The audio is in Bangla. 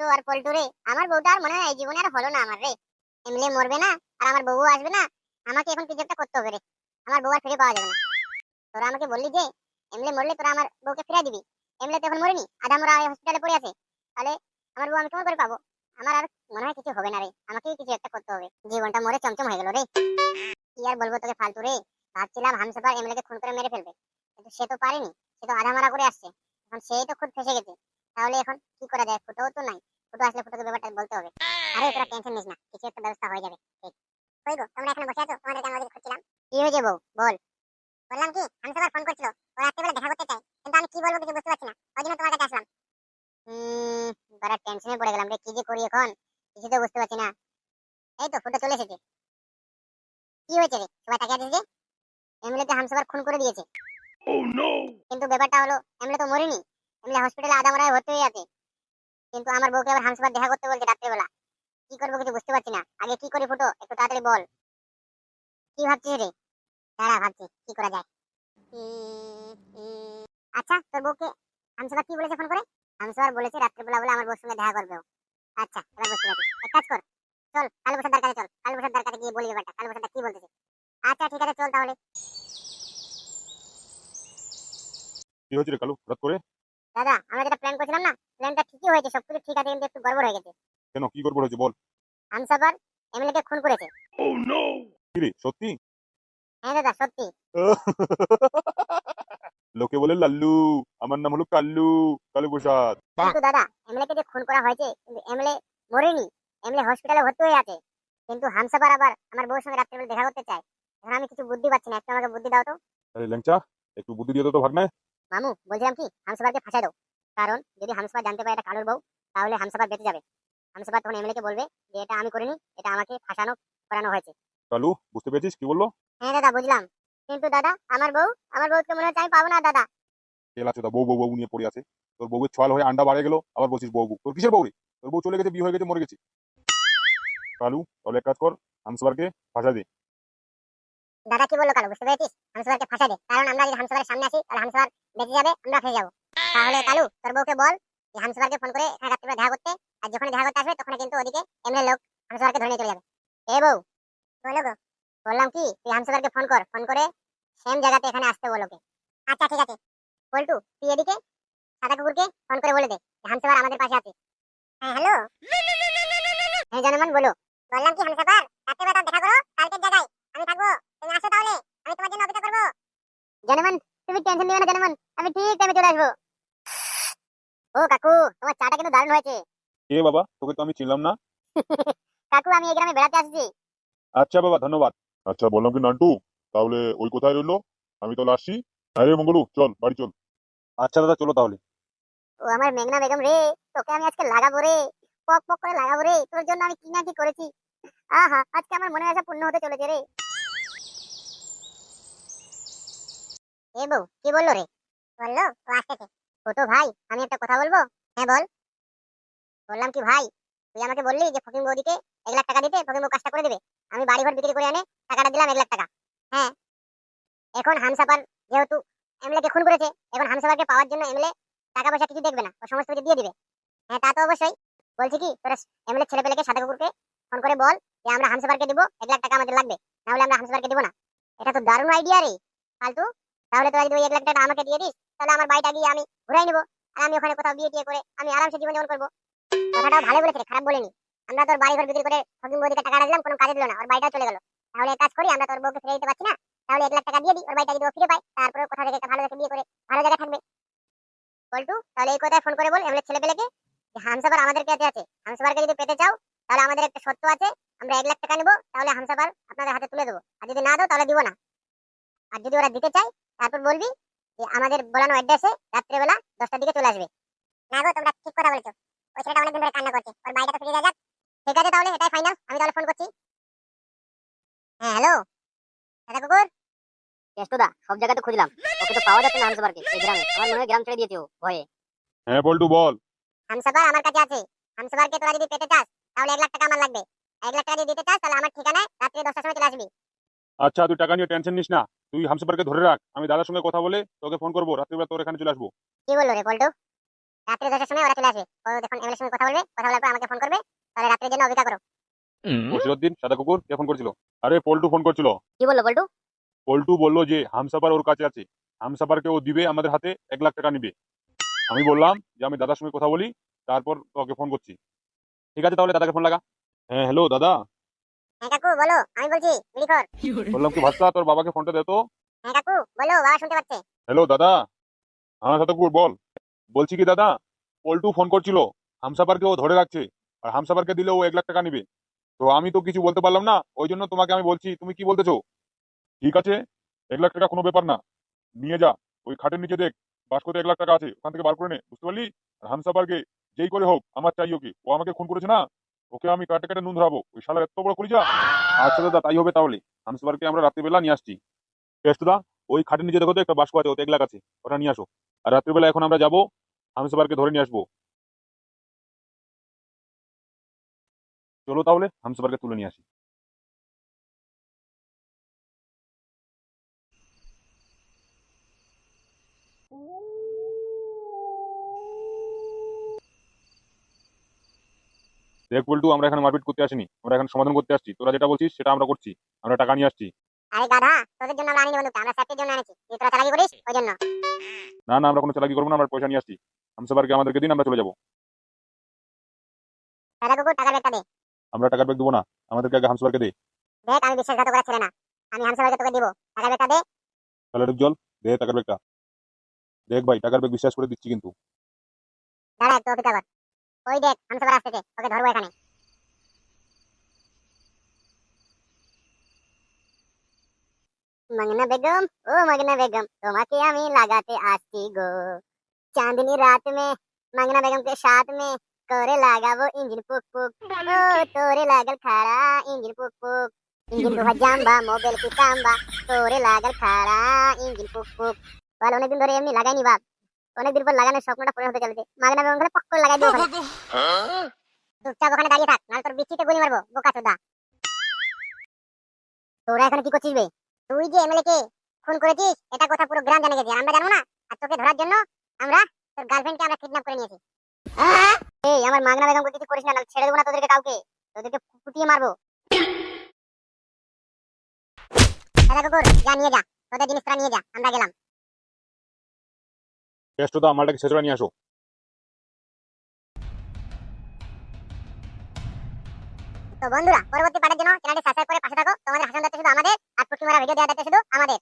ছোট আর পল্টু রে, আমার বউটা আর মনে হয় এই জীবনে আর হলো না আমার রে। এমলে মরবে না আর আমার বউ আসবে না, আমাকে এখন কিছু একটা করতে হবে রে। আমার বউ আর ফিরে পাওয়া যাবে না। তোরা আমাকে বললি যে এমলে মরলে তোরা আমার বউকে ফিরে দিবি। এমলে তো এখন মরিনি আধা মরা হসপিটালে পড়ে আছে। তাহলে আমার বউ আমি কেমন করে পাবো? আমার আর মনে হয় কিছু হবে না রে আমাকেই কিছু একটা করতে হবে। জীবনটা মরে চমচম হয়ে গেল রে। কি আর বলব তোকে ফালতু রে? ভাবছিলাম হামসাফার এমএলএ কে খুন করে মেরে ফেলবে। কিন্তু সে তো পারেনি, সে তো আধা মারা করে আসছে। এখন সেই তো খুব ফেসে গেছে। তাহলে এখন কি করা যায়? ফুটোও তো নাই। ফুটো আসলে ফুটোকে ব্যাপারটা বলতে হবে। আরে তোরা টেনশন নিস না। কিছু একটা ব্যবস্থা হয়ে যাবে। ঠিক কই গো তোমরা এখানে বসে আছো? তোমাদের কেন ওদিকে খুঁজছিলাম। কি হয়েছে বউ? বল। বললাম কি হামসাফার ফোন করছিল। ও রাত্রিবেলা দেখা করতে চাই কিন্তু আমি কি বলব কিছু বুঝতে পারছি না। ওই জন্য তোমার কাছে আসলাম। হুম বড় টেনশনে পড়ে গেলাম রে। কি যে করি এখন? কিছু তো বুঝতে পারছি না। এই তো ফুটো চলে এসেছে। কি হয়েছে রে? সবাই তাকিয়ে আছে যে? এমএলএ কে হামসাফার খুন করে দিয়েছে। কিন্তু ব্যাপারটা হলো এমএলএ তো মরেনি। এমএলএ হসপিটালে আধা মরায় ভর্তি হয়ে আছে কিন্তু আমার বউকে আবার হামসাফার দেখা করতে বলছে রাত্রেবেলা। কি করব কিছু বুঝতে পারছি না। আগে কি করি ফুটো? একটু তাড়াতাড়ি বল। কি ভাবছিস রে? দাঁড়া, ভাবছি। কি করা যায়? আচ্ছা তোর বউকে হামসাফার কি বলেছে ফোন করে? হামসাফার বলেছে রাত্রেবেলা বলে আমার বউর সঙ্গে দেখা করবে আচ্ছা এবার বুঝতে পারছি। এক কাজ কর, চল, কালু প্রসাদ কাছে চল। কালু প্রসাদ কাছে গিয়ে বলি ব্যাপারটা। কালু প্রসাদ কি বলতেছে? আচ্ছা ঠিক আছে, চল তাহলে। কি হয়েছে রে কালু? হঠাৎ করে? দাদা আমরা যেটা প্ল্যান করেছিলাম না প্ল্যানটা ঠিকই হয়েছে সবকিছু ঠিক আছে কিন্তু একটু গড়বড় হয়ে গেছে। কেন কি করব হয়েছে বল। হামসাফার এমএলএ কে খুন করেছে। ও কি রে সত্যি? হ্যাঁ দাদা সত্যি। লোকে বলে লাল্লু আমার নাম হলো কাল্লু কালু প্রসাদ। কিন্তু দাদা এমএলএ কে যে খুন করা হয়েছে কিন্তু এমএলএ মরেনি এমএলএ হসপিটালে ভর্তি হয়ে আছে। কিন্তু হামসাফার আবার আমার বউর সঙ্গে রাত্রিবেলা দেখা করতে চায়। এখন আমি কিছু বুদ্ধি পাচ্ছি না একটু আমাকে বুদ্ধি দাও তো। আরে ল্যাংচা একটু বুদ্ধি দিয়ে তো ভাগনায়। মামু বলছিলাম কি হামসাফারকে ফাঁসাই দাও। কারণ যদি হামসাফার জানতে পারে এটা কালুর বউ তাহলে হামসাফার বেঁচে যাবে। হামসাফার তখন এমএলএ কে বলবে যে এটা আমি করিনি এটা আমাকে ফাঁসানো করানো হয়েছে। কালু বুঝতে পেরেছিস কি বলল? হ্যাঁ দাদা বুঝলাম। কিন্তু দাদা আমার বউ আমার বউকে মনে হচ্ছে আমি পাবো না দাদা। তেল আছে বউ বউ বউ নিয়ে পড়ে আছে। তোর বউয়ের ছয়াল হয়ে আন্ডা বাড়ে গেল আবার বলছিস বউ বউ। তোর কিসের বউ রে তোর বউ চলে গেছে বিয়ে হয়ে গেছে মরে গেছে। কালু তাহলে এক কাজ কর হামসবারকে ফাঁসা দে। দাদা কি বলল কালু? বুঝতে পেরেছিস? হামসাফারকে ফাঁসাই দে। কারণ আমরা যদি হামসাফারের সামনে আসি তাহলে হামসাফার বেঁচে যাবে, আমরা ফেসে যাব। তাহলে কালু, তোর বউকে বল যে হামসাফারকে ফোন করে এখানে রাত্রিবেলা দেখা করতে। আর যখন দেখা করতে আসবে তখন কিন্তু ওদিকে এমএলএ লোক হামসাফারকে ধরে নিয়ে চলে যাবে। এ বউ, বলো গো। বললাম কি, তুই হামসাফারকে ফোন কর। ফোন করে সেম জায়গাতে এখানে আসতে বলোকে আচ্ছা ঠিক আছে। পল্টু তুই এদিকে সাদা কুকুরকে ফোন করে বলে দে যে হামসাফার আমাদের পাশে আছে। হ্যাঁ হ্যালো? হ্যাঁ জনমন, বলো। বললাম কি হামসাফার রাত্রিবেলা তার দেখা করো, কালকের জায়গায় আমি থাকব তুমি আসো তাহলে আমি তোমার জন্য অপেক্ষা করব জনমন তুমি টেনশন নিও না জনমন আমি ঠিক টাইমে চলে আসব। ও কাকু তোমার চাটা কিন্তু দারুণ হয়েছে। কে বাবা তোকে তো আমি চিনলাম না। কাকু আমি এই গ্রামে বেড়াতে আসছি। আচ্ছা বাবা ধন্যবাদ। আচ্ছা বললাম কি নান্টু তাহলে ওই কোথায় রইল? আমি তাহলে আসছি। আরে মঙ্গলু চল বাড়ি চল। আচ্ছা দাদা চলো তাহলে। ও আমার মেঘনা বেগম রে তোকে আমি আজকে লাগাবো রে। পক পক করে লাগাবো রে তোর জন্য আমি কি না কি করেছি। আহা আজকে আমার মনে আশা পূর্ণ হতে চলেছে রে। এ বউ, কি বলল রে? বলল, ও আসতেছে। ছোট ভাই, আমি একটা কথা বলব? হ্যাঁ বল। বললাম কি, ভাই, তুই আমাকে বললি যে ফকিং বৌদিকে এক লাখ টাকা দিতে ফকিং বউ কাজটা করে দেবে। আমি বাড়ি ঘর বিক্রি করে এনে টাকাটা দিলাম এক লাখ টাকা। হ্যাঁ এখন হামসাপার যেহেতু এমএলএ কে খুন করেছে, এখন হামসাপারকে পাওয়ার জন্য এমএলএ টাকা পয়সা কিছু দেখবে না, ও সমস্ত কিছু দিয়ে দিবে। হ্যাঁ তা তো অবশ্যই। বলছি কি, তোরা এমএলএ ছেলে পেলেকে সাদা কুকুরকে ফোন করে বল যে আমরা হামসাপারকে দিব, এক লাখ টাকা আমাদের লাগবে। না হলে আমরা হামসাপারকে দিব না। এটা তো দারুণ আইডিয়া রে, ফালতু। তাহলে তোরা যদি ওই এক লাখ টাকা আমাকে দিয়ে দিস, তাহলে আমার বাড়িটা গিয়ে আমি ঘুরাই নেব। আর আমি ওখানে কোথাও বিয়ে টিয়ে করে আমি আরামসে জীবন যাপন করব। কথাটাও ভালো বলেছে খারাপ বলেনি। আমরা তোর বাড়ি ঘর বিক্রি করে ফকিং বৌদিকে টাকা দিলাম কোনো কাজে দিল না, ওর বাড়িটাও চলে গেল। তাহলে কাজ করি, আমরা তোর বউকে ফিরে দিতে পারছি না, তাহলে এক লাখ টাকা দিয়ে দিই, ওর বাড়িটা যদি ও ফিরে পায় তারপরে কোথা থেকে ভালো দেখে বিয়ে করে ভালো জায়গায় থাকবে। বল্টু, তাহলে এই কথায় ফোন করে বল এমএলএ ছেলে পেলেকে যে হামসাফার আমাদের কাছে আছে। হামসাফারকে যদি পেতে চাও, তাহলে আমাদের একটা শর্ত আছে, আমরা এক লাখ টাকা নেব, তাহলে হামসাফার আপনাদের হাতে তুলে দেবো। আর যদি না দাও, তাহলে দিব না। আর যদি ওরা দিতে চায় তারপর বলবি যে আমাদের বলানো অ্যাড্রেসে রাত্রেবেলা দশটার দিকে চলে আসবে। না গো তোমরা ঠিক কথা বলেছ। ওই ছেলেটা অনেকদিন ধরে কান্না করছে। ওর বাড়িটা তো ফিরে যাক। ঠিক আছে তাহলে এটাই ফাইনাল আমি তাহলে ফোন করছি। হ্যাঁ হ্যালো দাদা কুকুর? কেষ্টদা সব জায়গাতে খুঁজলাম। ওকে তো পাওয়া যাচ্ছে না হামসাবারকে এই গ্রামে। আমার মনে হয় গ্রাম ছেড়ে দিয়েছে ও ভয়ে। হ্যাঁ বল্টু বল। হামসাফার আমার কাছে আছে। হামসাফারকে তোরা যদি পেতে চাস তাহলে এক লাখ টাকা আমার লাগবে। এক লাখ টাকা যদি দিতে চাস তাহলে আমার ঠিকানায় রাত্রি দশটার সময় চলে আসবি। আচ্ছা তুই টাকা নিয়ে টেনশন নিস না। তুই হামসাবারকে ধরে রাখ। আমি দাদার সঙ্গে কথা বলে তোকে ফোন করব। রাত্রিবেলা তোর এখানে চলে আসব। কি বলল রে পল্টু? রাত্রে দশটার সময় ওরা চলে আসবে। ও যখন এমএলএর সঙ্গে কথা বলবে কথা বলার পর আমাকে ফোন করবে তাহলে রাত্রের জন্য অপেক্ষা করো। মুর্শিদুদ্দিন সাদা কুকুর কে ফোন করছিল? আরে পল্টু ফোন করছিল। কি বলল বল্টু পল্টু বলল যে হামসাফার ওর কাছে আছে। হামসাফারকে ও দিবে আমাদের হাতে এক লাখ টাকা নিবে। আমি বললাম যে আমি দাদার সঙ্গে কথা বলি তারপর তোকে ফোন করছি। ঠিক আছে তাহলে দাদাকে ফোন লাগা। হ্যাঁ হ্যালো দাদা। হ্যাঁ কাকু বলো আমি বলছি বললাম কি ভাস্তা তোর বাবাকে ফোনটা দে তো। হ্যাঁ কাকু বলো বাবা শুনতে পাচ্ছে। হ্যালো দাদা। হ্যাঁ বল। বলছি কি দাদা পল্টু ফোন করছিল হামসাফারকে ও ধরে রাখছে আর হামসাফারকে দিলে ও এক লাখ টাকা নিবে। তো আমি তো কিছু বলতে পারলাম না ওই জন্য তোমাকে আমি বলছি তুমি কি বলতেছো? ঠিক আছে এক লাখ টাকা কোনো ব্যাপার না। নিয়ে যা ওই খাটের নিচে দেখ বাস্কতে এক লাখ টাকা আছে ওখান থেকে বার করে নে বুঝতে পারলি? আর হামসাফারকে যেই করে হোক আমার চাই ওকে। ও আমাকে খুন করেছে না? ওকে আমি কাটে কাটে নুন ধরাবো। ওই শালার এত বড় যা আচ্ছা দাদা তাই হবে তাহলে। হামসাফারকে আমরা রাত্রিবেলা নিয়ে আসছি। দা, ওই খাটের নিচে দেখো তো, একটা বাস্ক আছে, ওতে এক আছে। ওটা নিয়ে আসো। আর রাত্রিবেলা এখন আমরা যাব সবারকে ধরে নিয়ে আসব। চলো তাহলে হামসাফারকে তুলে নিয়ে আসি। দেখ বল্টু আমরা এখানে মারপিট করতে আসিনি আমরা এখানে সমাধান করতে আসছি। তোরা যেটা বলছিস সেটা আমরা করছি। আমরা টাকা নিয়ে আসছি। আরে গাধা তোদের জন্য আমরা আনিনি বন্ধুকে আমরা স্যাপটির জন্য আনিছি। তুই তোরা চালাকি করিস? ওই জন্য। না না আমরা কোনো চালাকি করব না আমরা পয়সা নিয়ে আসছি। হামসাফারকে আমাদেরকে দিন আমরা চলে যাব। দাদা কুকুর টাকার ব্যাগটা দে। আমরা টাকার ব্যাগ দেবো না। আমাদেরকে আগে হামসাফারকে দে। দেখ আমি বিশ্বাসঘাতক ছেলে না। আমি হামসাবাইকে তোকে দিব। টাকার ব্যাগটা দে। তাহলে জল। দে টাকার ব্যাগটা। দেখ ভাই টাকার ব্যাগ বিশ্বাস করে দিচ্ছি কিন্তু। দাঁড়া একটু অপেক্ষা কর। ওই দেখ আমি সবার আসতেছে ওকে ধরবো এখানে মগনা বেগম ও মগনা বেগম তোমাকে আমি লাগাতে আসছি গো চাঁদনি রাত में মগনা বেগম के साथ में तोरे লাগাবো ইঞ্জিন পুক পুক ও তোরে লাগল খাড়া ইঞ্জিন পুক পুক ইঞ্জিন তো জাম্বা মোবাইল কি কাম্বা তোরে লাগল খাড়া ইঞ্জিন পুক পুক বল অনেকদিন ধরে এমনি লাগাইনি বাপ অনেকদিন পর লাগানোর স্বপ্নটা পূরণ হতে চলেছে। মাগনা বেগম করে পক্কর লাগাই দিও। চুপচাপ ওখানে দাঁড়িয়ে থাক, নাহলে তোর বিচিতে গুলি মারবো, বোকা চোদা। তোরা এখন কি করছিস বে? তুই যে এমএলএ কে খুন করেছিস, এটা কথা পুরো গ্রাম জানে গেছে। আমরা জানো না, আর তোকে ধরার জন্য আমরা তোর গার্লফ্রেন্ডকে আমরা কিডন্যাপ করে নিয়েছি। এই, আমার মাগনা বেগমকে কিছু করিস না ছেড়ে দেবো না তোদেরকে কাউকে। তোদেরকে ফুটিয়ে মারবো। দাদা কুকুর, যা নিয়ে যা তোদের জিনিসটা নিয়ে যা আমরা গেলাম টেস্টটা মালটাকে ছেঁচড়া নিয়ে আসো। তো বন্ধুরা পরবর্তী পাঠের জন্য চ্যানেলটি সাবস্ক্রাইব করে পাশে থাকো। তোমাদের হাসান দেখতে শুধু আমাদের আর পুষ্টি মারা ভিডিও দেওয়া দেখতে শুধু আমাদের।